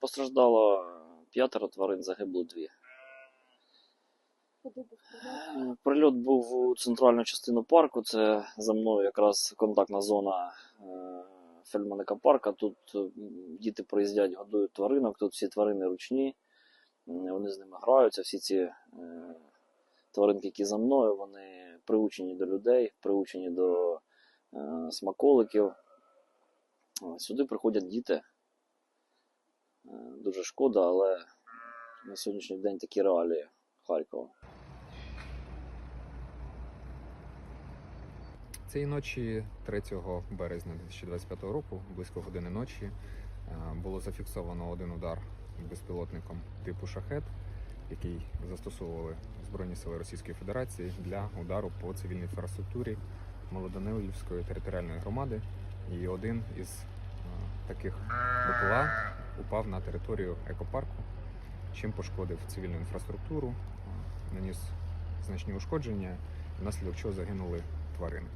Постраждало п'ятеро тварин, загибло дві. Прильот? Е, був у центральну частину парку. Це за мною якраз контактна зона е, Фельдманика парка. Тут е, діти приїздять, годують тваринок. Тут всі тварини ручні, вони з ними граються. Всі ці е, тваринки, які за мною, вони приучені до людей, приучені до е, смаколиків. Е, Сюди приходять діти. Е, Дуже шкода, але на сьогоднішній день такі реалії Харкова. Цієї ночі, 3 березня 2025 року, близько години ночі, е, було зафіксовано один удар безпілотником типу шахет, який застосовували Збройні сили Російської Федерації для удару по цивільній інфраструктурі Молодонилівської територіальної громади. І один із е, таких БПЛА упав на територію екопарку, чим пошкодив цивільну інфраструктуру, наніс значні ушкодження, внаслідок чого загинули тварини.